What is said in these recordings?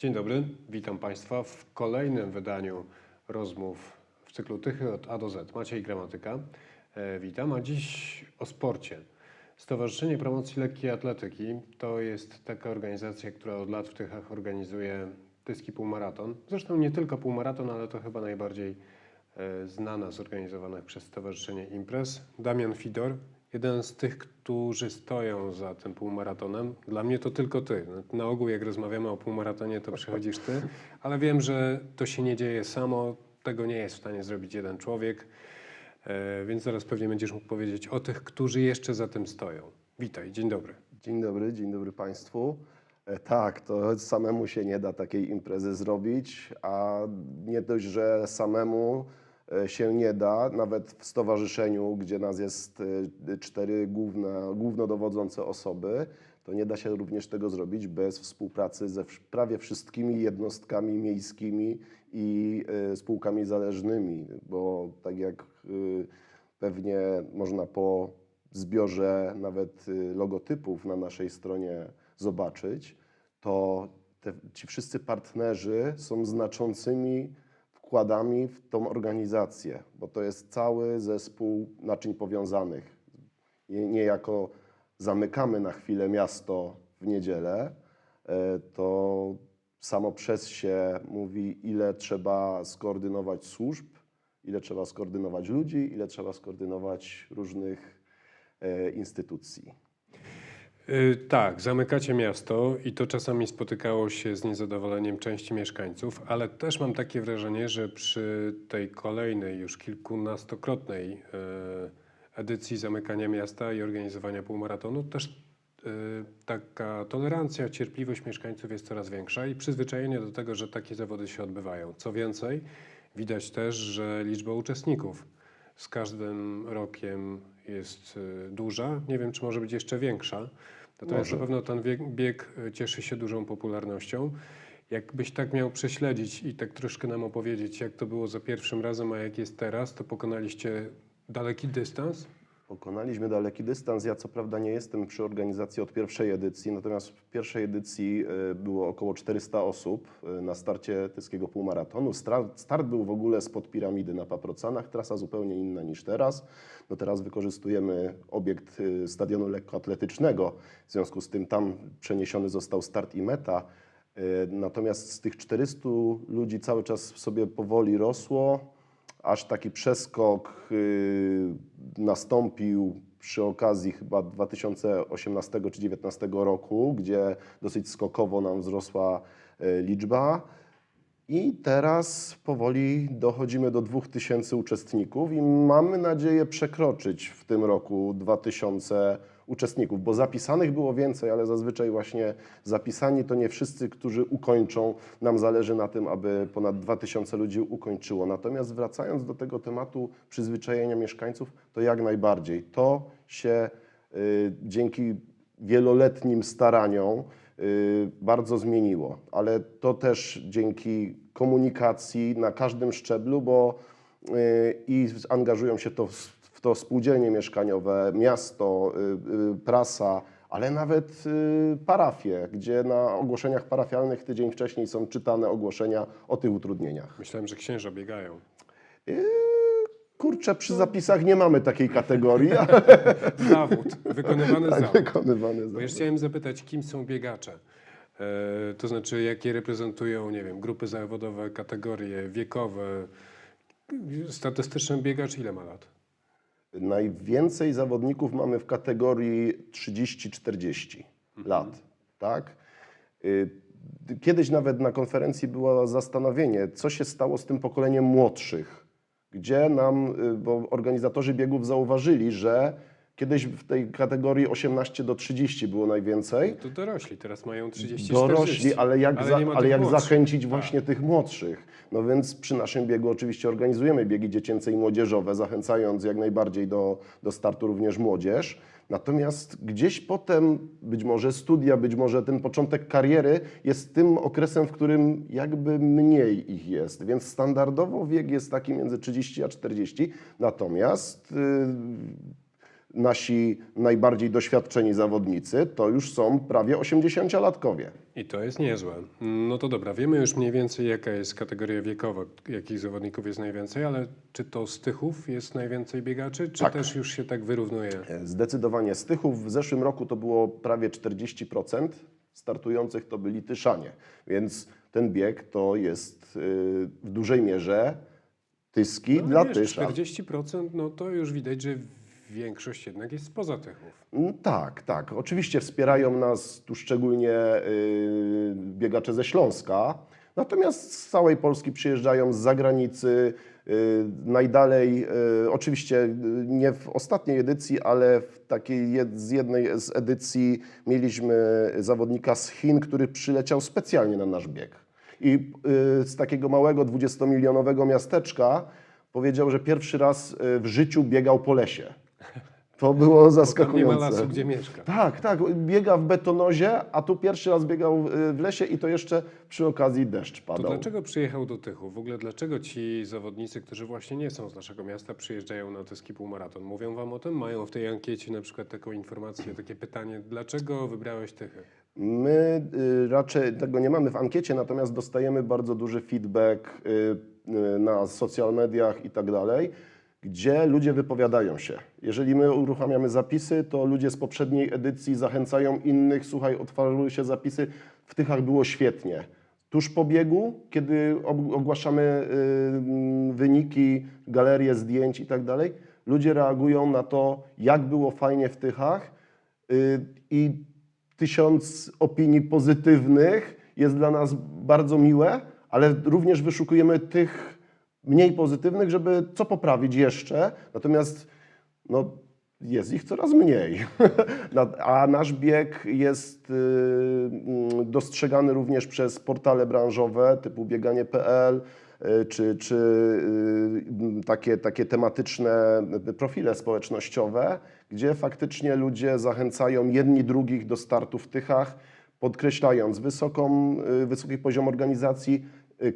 Dzień dobry, witam Państwa w kolejnym wydaniu rozmów w cyklu Tychy od A do Z. Maciej Gramatyka, e, witam, a dziś o sporcie. Stowarzyszenie Promocji Lekkiej Atletyki to jest taka organizacja, która od lat w Tychach organizuje Tyski Półmaraton. Zresztą nie tylko półmaraton, ale to chyba najbardziej e, znana z organizowanych przez Stowarzyszenie Imprez. Damian Fidor, jeden z tych, którzy stoją za tym półmaratonem. Dla mnie to tylko ty. Na ogół jak rozmawiamy o półmaratonie, to przychodzisz ty, ale wiem, że to się nie dzieje samo. Tego nie jest w stanie zrobić jeden człowiek. E, Więc zaraz pewnie będziesz mógł powiedzieć o tych, którzy jeszcze za tym stoją. Witaj, dzień dobry. Dzień dobry, dzień dobry Państwu. E, Tak, to samemu się nie da takiej imprezy zrobić, a nie dość, że samemu się nie da, nawet w stowarzyszeniu, gdzie nas jest e, cztery główne, głównodowodzące osoby, to nie da się również tego zrobić bez współpracy ze prawie wszystkimi jednostkami miejskimi i e, spółkami zależnymi, bo tak jak e, pewnie można po zbiorze nawet logotypów na naszej stronie zobaczyć, to te, ci wszyscy partnerzy są znaczącymi wkładami w tą organizację, bo to jest cały zespół naczyń powiązanych. Nie- Niejako zamykamy na chwilę miasto w niedzielę, e, to samo przez się mówi, ile trzeba skoordynować służb, ile trzeba skoordynować ludzi, ile trzeba skoordynować różnych e, instytucji. Y, Tak, zamykacie miasto i to czasami spotykało się z niezadowoleniem części mieszkańców, ale też mam takie wrażenie, że przy tej kolejnej już kilkunastokrotnej y, edycji zamykania miasta i organizowania półmaratonu też y, taka tolerancja, cierpliwość mieszkańców jest coraz większa i przyzwyczajenie do tego, że takie zawody się odbywają. Co więcej, widać też, że liczba uczestników z każdym rokiem jest duża. Nie wiem, czy może być jeszcze większa. Natomiast Może. na pewno ten bieg, bieg y, cieszy się dużą popularnością. Jakbyś tak miał prześledzić i tak troszkę nam opowiedzieć, jak to było za pierwszym razem, a jak jest teraz, to pokonaliście daleki dystans. Pokonaliśmy daleki dystans. Ja co prawda nie jestem przy organizacji od pierwszej edycji, natomiast w pierwszej edycji e, było około 400 osób e, na starcie tyskiego półmaratonu. Start był w ogóle spod piramidy na Paprocanach, trasa zupełnie inna niż teraz. No teraz wykorzystujemy obiekt e, stadionu lekkoatletycznego, w związku z tym tam przeniesiony został start i meta. Natomiast z tych 400 ludzi cały czas sobie powoli rosło aż taki przeskok y, nastąpił przy okazji chyba 2018 czy 2019 roku, gdzie dosyć skokowo nam wzrosła y, liczba. I teraz powoli dochodzimy do 2000 uczestników i mamy nadzieję przekroczyć w tym roku 2000 uczestników, bo zapisanych było więcej, ale zazwyczaj właśnie zapisani to nie wszyscy, którzy ukończą. Nam zależy na tym, aby ponad 2000 ludzi ukończyło. Natomiast wracając do tego tematu przyzwyczajenia mieszkańców, to jak najbardziej. To się y, dzięki wieloletnim staraniom y, bardzo zmieniło, ale to też dzięki komunikacji na każdym szczeblu, bo y, i angażują się to w, w to spółdzielnie mieszkaniowe, miasto, y, y, prasa, ale nawet y, parafie, gdzie na ogłoszeniach parafialnych tydzień wcześniej są czytane ogłoszenia o tych utrudnieniach. Myślałem, że księża biegają. Kurczę, przy zapisach nie mamy takiej kategorii, ale Zawód, wykonywany zawód. wykonywany Bo jeszcze zawód. chciałem zapytać, kim są biegacze? E, to znaczy, jakie reprezentują, nie wiem, grupy zawodowe, kategorie wiekowe. Statystyczny biegacz ile ma lat? Najwięcej zawodników mamy w kategorii 30-40 lat, tak? Y, Kiedyś nawet na konferencji było zastanowienie, co się stało z tym pokoleniem młodszych, gdzie nam, y, bo organizatorzy biegów zauważyli, że kiedyś w tej kategorii 18 do 30 było najwięcej, To dorośli, teraz mają 30 Dorośli, 40. ale jak, Ale za, ale jak młodszych. zachęcić Tak. właśnie tych młodszych? No więc przy naszym biegu oczywiście organizujemy biegi dziecięce i młodzieżowe, zachęcając jak najbardziej do, do startu również młodzież. Natomiast gdzieś potem, być może studia, być może ten początek kariery jest tym okresem, w którym jakby mniej ich jest. Więc standardowo wiek jest taki między 30 a 40. Natomiast yy, nasi najbardziej doświadczeni zawodnicy to już są prawie 80-latkowie. I to jest niezłe. No to dobra, wiemy już mniej więcej, jaka jest kategoria wiekowa, jakich zawodników jest najwięcej, ale czy to z Tychów jest najwięcej biegaczy, czy Tak. też już się tak wyrównuje? Zdecydowanie z Tychów w zeszłym roku to było prawie 40% startujących to byli Tyszanie, więc ten bieg to jest y, w dużej mierze Tyski No, dla wiesz, Tyszan. 40% no to już widać, że większość jednak jest spoza Tychów. Mm, Tak, tak. Oczywiście wspierają nas tu szczególnie y, biegacze ze Śląska, natomiast z całej Polski przyjeżdżają z zagranicy. y, najdalej, y, oczywiście y, nie w ostatniej edycji, ale w takiej jed, z jednej z edycji mieliśmy zawodnika z Chin, który przyleciał specjalnie na nasz bieg. I y, z takiego małego 20-milionowego miasteczka powiedział, że pierwszy raz y, w życiu biegał po lesie. To było Bo tam nie zaskakujące. ma lasu, gdzie mieszka. Tak, tak. Biega w betonozie, a tu pierwszy raz biegał y, w lesie i to jeszcze przy okazji deszcz To padał. dlaczego przyjechał do Tychów? W ogóle dlaczego ci zawodnicy, którzy właśnie nie są z naszego miasta, przyjeżdżają na Tyski Półmaraton? Mówią wam o tym? Mają w tej ankiecie na przykład taką informację, takie pytanie, dlaczego wybrałeś Tychy? My y, raczej tego nie mamy w ankiecie, natomiast dostajemy bardzo duży feedback y, na social mediach i tak dalej, gdzie ludzie wypowiadają się. Jeżeli my uruchamiamy zapisy, to ludzie z poprzedniej edycji zachęcają innych, słuchaj, otworzyły się zapisy, w Tychach było świetnie. Tuż po biegu, kiedy og- ogłaszamy y, wyniki, galerie zdjęć i tak dalej, ludzie reagują na to, jak było fajnie w Tychach y, i tysiąc opinii pozytywnych jest dla nas bardzo miłe, ale również wyszukujemy tych mniej pozytywnych, żeby co poprawić jeszcze. Natomiast no, jest ich coraz mniej. A nasz bieg jest y, mm, dostrzegany również przez portale branżowe typu bieganie.pl y, czy, czy y, takie, takie tematyczne profile społecznościowe, gdzie faktycznie ludzie zachęcają jedni drugich do startu w Tychach, podkreślając wysoką, wysoki poziom organizacji,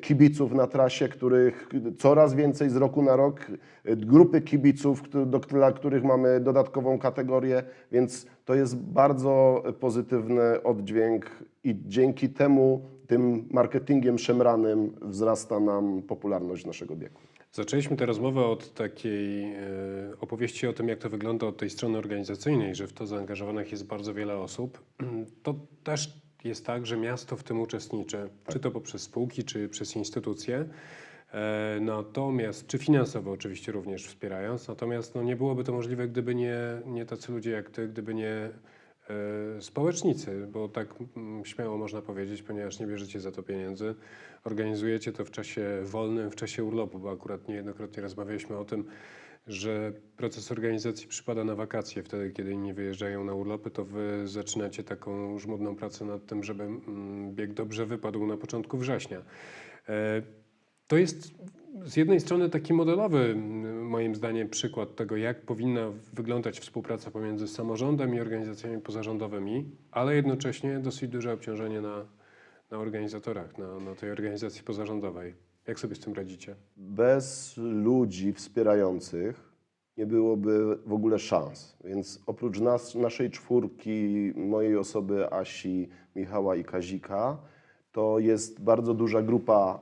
kibiców na trasie, których coraz więcej z roku na rok, y, grupy kibiców, do, dla których mamy dodatkową kategorię, więc to jest bardzo pozytywny oddźwięk i dzięki temu, tym marketingiem szemranym wzrasta nam popularność naszego biegu. Zaczęliśmy tę rozmowę od takiej e, opowieści o tym, jak to wygląda od tej strony organizacyjnej, że w to zaangażowanych jest bardzo wiele osób. To też jest tak, że miasto w tym uczestniczy, czy to poprzez spółki, czy przez instytucje. E, Natomiast, czy finansowo oczywiście również wspierając, natomiast no, nie byłoby to możliwe, gdyby nie, nie tacy ludzie jak ty, gdyby nie e, społecznicy, bo tak mm, śmiało można powiedzieć, ponieważ nie bierzecie za to pieniędzy. Organizujecie to w czasie wolnym, w czasie urlopu, bo akurat niejednokrotnie rozmawialiśmy o tym, że proces organizacji przypada na wakacje, wtedy kiedy inni wyjeżdżają na urlopy, to wy zaczynacie taką żmudną pracę nad tym, żeby mm, bieg dobrze wypadł na początku września. E, To jest z jednej strony taki modelowy, mm, moim zdaniem, przykład tego, jak powinna wyglądać współpraca pomiędzy samorządem i organizacjami pozarządowymi, ale jednocześnie dosyć duże obciążenie na, na organizatorach, na, na tej organizacji pozarządowej. Jak sobie z tym radzicie? Bez ludzi wspierających nie byłoby w ogóle szans. Więc oprócz nas, naszej czwórki, mojej osoby, Asi, Michała i Kazika, to jest bardzo duża grupa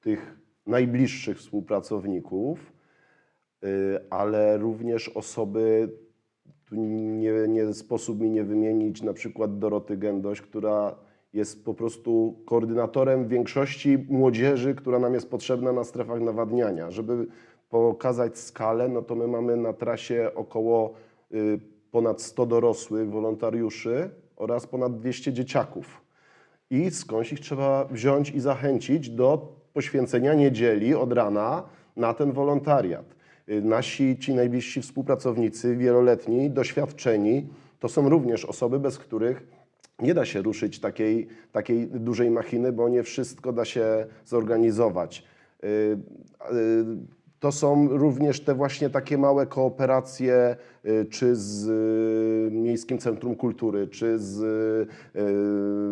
tych najbliższych współpracowników, y, ale również osoby, tu nie, nie sposób mi nie wymienić na przykład Doroty Gędoś, która jest po prostu koordynatorem większości młodzieży, która nam jest potrzebna na strefach nawadniania. Żeby pokazać skalę, no to my mamy na trasie około y, ponad 100 dorosłych wolontariuszy oraz ponad 200 dzieciaków. I skądś ich trzeba wziąć i zachęcić do poświęcenia niedzieli od rana na ten wolontariat. Y, Nasi ci najbliżsi współpracownicy, wieloletni, doświadczeni, to są również osoby, bez których nie da się ruszyć takiej, takiej dużej machiny, bo nie wszystko da się zorganizować. Y, y, To są również te właśnie takie małe kooperacje, y, czy z Miejskim Centrum Kultury, czy z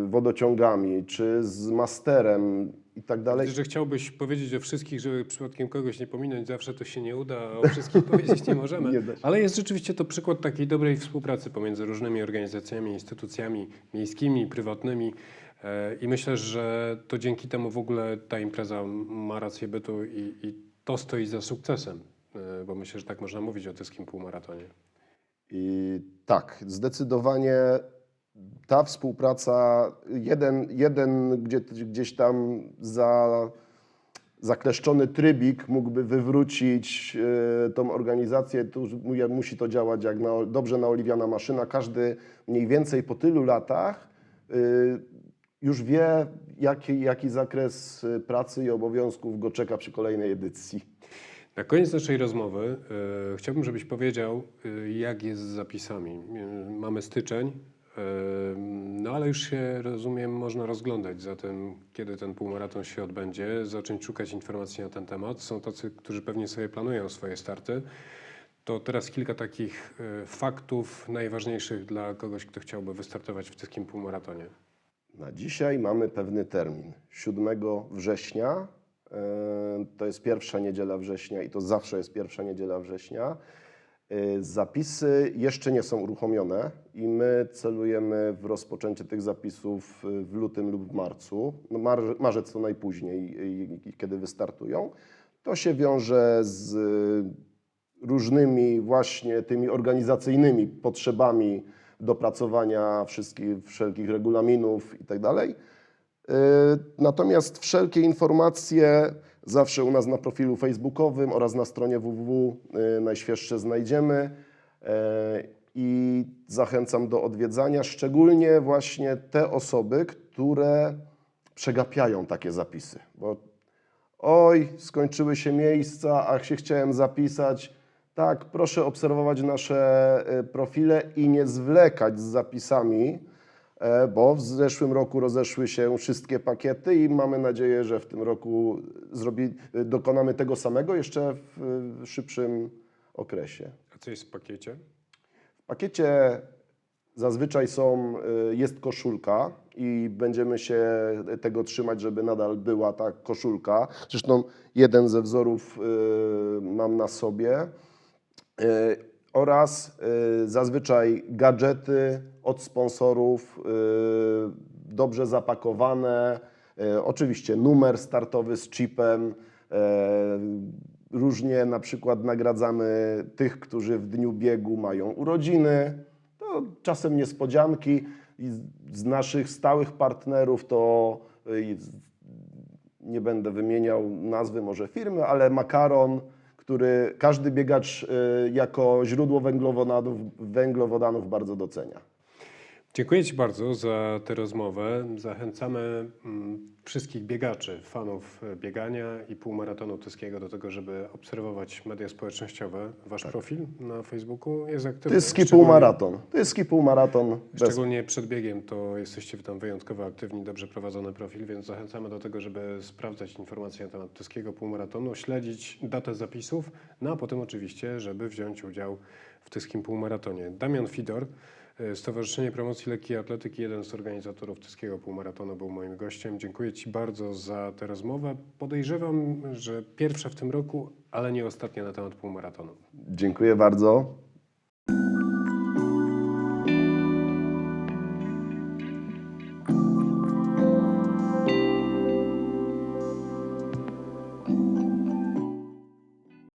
wodociągami, czy z masterem i tak dalej. Że chciałbyś powiedzieć o wszystkich, żeby przypadkiem kogoś nie pominąć, zawsze to się nie uda, a o wszystkich powiedzieć nie możemy. Nie. Ale jest rzeczywiście to przykład takiej dobrej współpracy pomiędzy różnymi organizacjami, instytucjami miejskimi, prywatnymi. E, I myślę, że to dzięki temu w ogóle ta impreza ma rację bytu i, i to stoi za sukcesem, e, bo myślę, że tak można mówić o tyskim półmaratonie. I tak, zdecydowanie ta współpraca, jeden, jeden gdzie, gdzieś tam za, zakleszczony trybik mógłby wywrócić e, tą organizację, tu musi to działać jak na, dobrze naoliwiana maszyna. Każdy mniej więcej po tylu latach e, już wie, jaki, jaki zakres e, pracy i obowiązków go czeka przy kolejnej edycji. Na koniec naszej rozmowy e, chciałbym, żebyś powiedział, e, jak jest z zapisami. E, mamy styczeń, no ale już się, rozumiem, można rozglądać za tym, kiedy ten półmaraton się odbędzie, zacząć szukać informacji na ten temat. Są tacy, którzy pewnie sobie planują swoje starty. To teraz kilka takich e, faktów najważniejszych dla kogoś, kto chciałby wystartować w tyskim półmaratonie. Na dzisiaj mamy pewny termin. 7 września, e, to jest pierwsza niedziela września i to zawsze jest pierwsza niedziela września. E, Zapisy jeszcze nie są uruchomione i my celujemy w rozpoczęcie tych zapisów e, w lutym lub w marcu. No mar marzec to najpóźniej, i- kiedy wystartują. To się wiąże z różnymi właśnie tymi organizacyjnymi potrzebami dopracowania wszystkich, wszelkich regulaminów i tak Natomiast wszelkie informacje zawsze u nas na profilu facebookowym oraz na stronie www yy, najświeższe znajdziemy Yy, i zachęcam do odwiedzania, szczególnie właśnie te osoby, które przegapiają takie zapisy, bo oj, skończyły się miejsca, a się chciałem zapisać. Tak, proszę obserwować nasze e, profile i nie zwlekać z zapisami, e, bo w zeszłym roku rozeszły się wszystkie pakiety i mamy nadzieję, że w tym roku zrobi, e, dokonamy tego samego jeszcze w e, szybszym okresie. A co jest w pakiecie? W pakiecie zazwyczaj są, y, jest koszulka i będziemy się tego trzymać, żeby nadal była ta koszulka. Zresztą jeden ze wzorów mam na sobie. Oraz y, zazwyczaj gadżety od sponsorów, y, dobrze zapakowane. Y, Oczywiście numer startowy z chipem. Różnie na przykład nagradzamy tych, którzy w dniu biegu mają urodziny. To czasem niespodzianki. Z- naszych stałych partnerów to nie będę wymieniał nazwy może firmy, ale makaron, który każdy biegacz y, jako źródło węglowodanów, węglowodanów bardzo docenia. Dziękuję Ci bardzo za tę rozmowę. Zachęcamy mm, wszystkich biegaczy, fanów e, biegania i półmaratonu tyskiego do tego, żeby obserwować media społecznościowe. Wasz profil na Facebooku jest aktywny. Tyski półmaraton. Tyski półmaraton. Szczególnie przed biegiem to jesteście tam wyjątkowo aktywni, dobrze prowadzony profil, więc zachęcamy do tego, żeby sprawdzać informacje na temat tyskiego półmaratonu, śledzić datę zapisów, no a potem oczywiście, żeby wziąć udział w tyskim półmaratonie. Damian Fidor, Stowarzyszenie Promocji Lekkiej Atletyki, jeden z organizatorów tyskiego półmaratonu, był moim gościem. Dziękuję Ci bardzo za tę rozmowę. Podejrzewam, że pierwsza w tym roku, ale nie ostatnia na temat półmaratonu. Dziękuję bardzo.